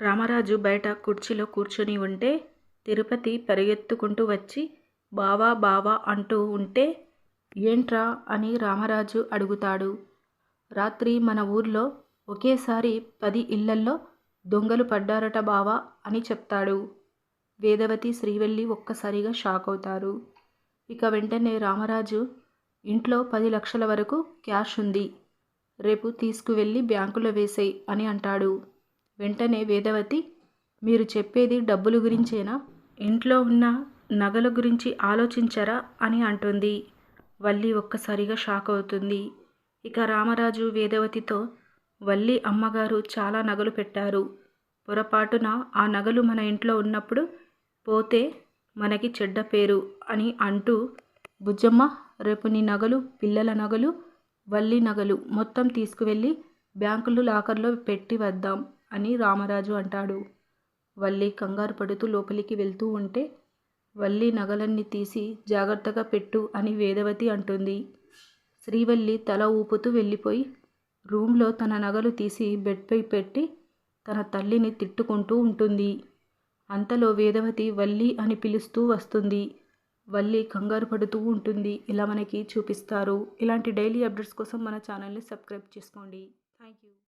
రామరాజు బయట కుర్చీలో కూర్చొని ఉంటే తిరుపతి పరిగెత్తుకుంటూ వచ్చి బావా బావా అంటూ ఉంటే ఏంట్రా అని రామరాజు అడుగుతాడు. రాత్రి మన ఊర్లో ఒకేసారి పది ఇళ్ళల్లో దొంగలు పడ్డారట బావా అని చెప్తాడు. వేదవతి శ్రీవెల్లి ఒక్కసారిగా షాక్ అవుతారు. ఇక వెంటనే రామరాజు ఇంట్లో పది లక్షల వరకు క్యాష్ ఉంది. రేపు తీసుకువెళ్ళి బ్యాంకులో వేసేయి అని అంటాడు. వెంటనే వేదవతి మీరు చెప్పేది డబ్బుల గురించేనా? ఇంట్లో ఉన్న నగల గురించి ఆలోచించరా? అని అంటుంది. వల్లి ఒక్కసారిగా షాక్ అవుతుంది. ఇక రామరాజు వేదవతితో వల్లి అమ్మగారు చాలా నగలు పెట్టారు. పొరపాటున ఆ నగలు మన ఇంట్లో ఉన్నప్పుడు పోతే మనకి చెడ్డ పేరు అని అంటూ బుజ్జమ్మ రేపు నీ నగలు పిల్లల నగలు వల్లి నగలు మొత్తం తీసుకువెళ్ళి బ్యాంకులు లాకర్లో పెట్టి వద్దాం. అని రామరాజు అంటాడు. వల్లి కంగారు పడుతూ లోపలికి వెళ్తూ ఉంటే వల్లి నగలన్నీ తీసి జాగ్రత్తగా పెట్టు అని వేదవతి అంటుంది. శ్రీవల్లి తల ఊపుతూ వెళ్ళిపోయి రూమ్లో తన నగలు తీసి బెడ్పై పెట్టి తన తల్లిని తిట్టుకుంటూ ఉంటుంది. అంతలో వేదవతి వల్లి అని పిలుస్తూ వస్తుంది. వల్లి కంగారు పడుతూ ఉంటుంది. ఇలా మనకి చూపిస్తారు. ఇలాంటి డైలీ అప్డేట్స్ కోసం మన ఛానల్ని సబ్స్క్రైబ్ చేసుకోండి. Thank you.